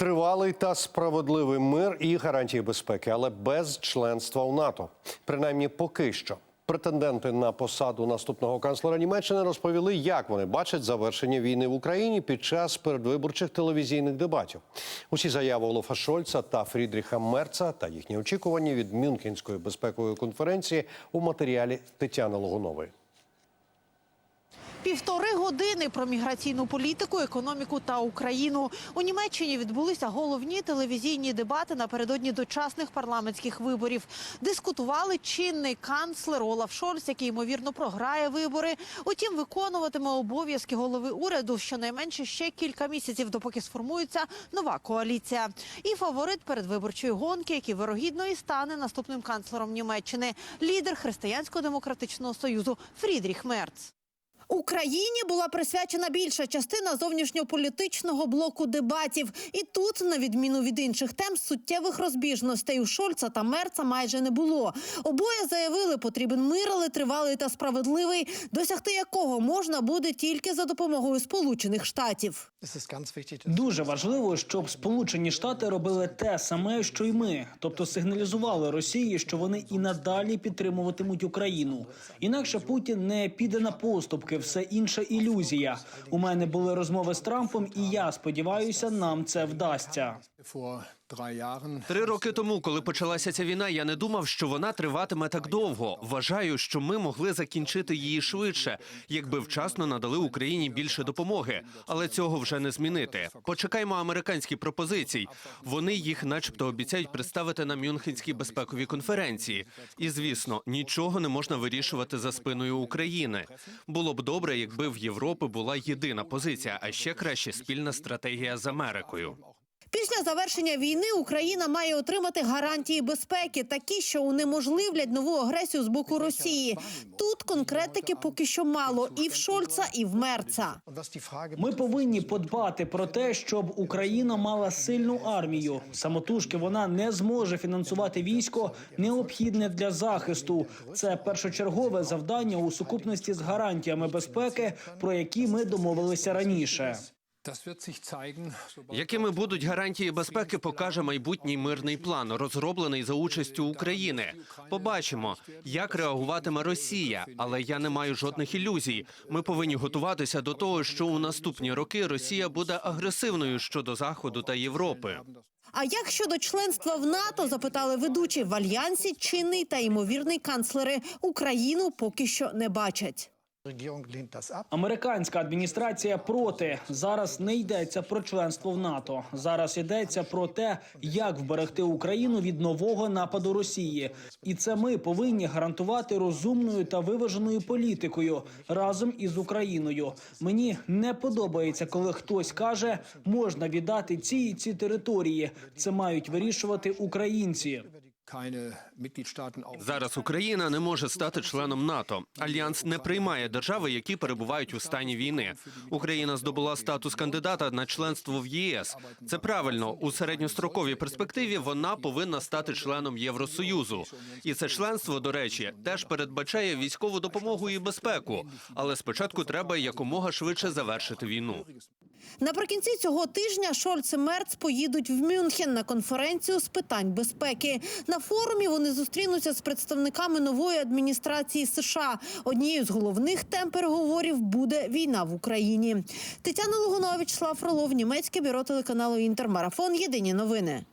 Тривалий та справедливий мир і гарантії безпеки, але без членства у НАТО. Принаймні, поки що. Претенденти на посаду наступного канцлера Німеччини розповіли, як вони бачать завершення війни в Україні під час передвиборчих телевізійних дебатів. Усі заяви Олафа Шольца та Фрідріха Мерца та їхні очікування від Мюнхенської безпекової конференції у матеріалі Тетяни Логунової. Півтори години про міграційну політику, економіку та Україну у Німеччині відбулися головні телевізійні дебати напередодні дочасних парламентських виборів. Дискутували чинний канцлер Олаф Шольц, який ймовірно програє вибори. Утім, виконуватиме обов'язки голови уряду щонайменше ще кілька місяців, допоки сформується нова коаліція. І фаворит передвиборчої гонки, який вирогідно і стане наступним канцлером Німеччини, лідер християнсько-демократичного союзу Фрідріх Мерц. Україні була присвячена більша частина зовнішньополітичного блоку дебатів. І тут, на відміну від інших тем, суттєвих розбіжностей у Шольца та Мерца майже не було. Обоє заявили, потрібен мир, але тривалий та справедливий, досягти якого можна буде тільки за допомогою Сполучених Штатів. Дуже важливо, щоб Сполучені Штати робили те саме, що й ми, тобто сигналізували Росії, що вони і надалі підтримуватимуть Україну. Інакше Путін не піде на поступки. Все інша ілюзія. У мене були розмови з Трампом, і я сподіваюся, нам це вдасться. Три роки тому, коли почалася ця війна, я не думав, що вона триватиме так довго. Вважаю, що ми могли закінчити її швидше, якби вчасно надали Україні більше допомоги. Але цього вже не змінити. Почекаймо американські пропозиції. Вони їх, начебто, обіцяють представити на Мюнхенській безпековій конференції. І звісно, нічого не можна вирішувати за спиною України. Було б добре, якби в Європи була єдина позиція, а ще краще спільна стратегія з Америкою. Після завершення війни Україна має отримати гарантії безпеки, такі, що унеможливлять нову агресію з боку Росії. Тут конкретики поки що мало і в Шольца, і в Мерца. Ми повинні подбати про те, щоб Україна мала сильну армію. Самотужки вона не зможе фінансувати військо, необхідне для захисту. Це першочергове завдання у сукупності з гарантіями безпеки, про які ми домовилися раніше. Якими будуть гарантії безпеки, покаже майбутній мирний план, розроблений за участю України. Побачимо, як реагуватиме Росія, але я не маю жодних ілюзій. Ми повинні готуватися до того, що у наступні роки Росія буде агресивною щодо Заходу та Європи. А як щодо членства в НАТО, запитали ведучі в альянсі, чинний та ймовірний канцлери Україну поки що не бачать. Американська адміністрація проти зараз не йдеться про членство в НАТО. Зараз йдеться про те, як вберегти Україну від нового нападу Росії, і це ми повинні гарантувати розумною та виваженою політикою разом із Україною. Мені не подобається, коли хтось каже, можна віддати ці і ці території. Це мають вирішувати українці. Зараз Україна не може стати членом НАТО. Альянс не приймає держави, які перебувають у стані війни. Україна здобула статус кандидата на членство в ЄС. Це правильно у середньостроковій перспективі. Вона повинна стати членом Євросоюзу. І це членство, до речі, теж передбачає військову допомогу і безпеку. Але спочатку треба якомога швидше завершити війну. Наприкінці цього тижня Шольц і Мерц поїдуть в Мюнхен на конференцію з питань безпеки. На форумі вони зустрінуться з представниками нової адміністрації США. Однією з головних тем переговорів буде війна в Україні. Тетяна Лугунович, Слав Фролов, німецьке бюро телеканалу Інтермарафон. Єдині новини.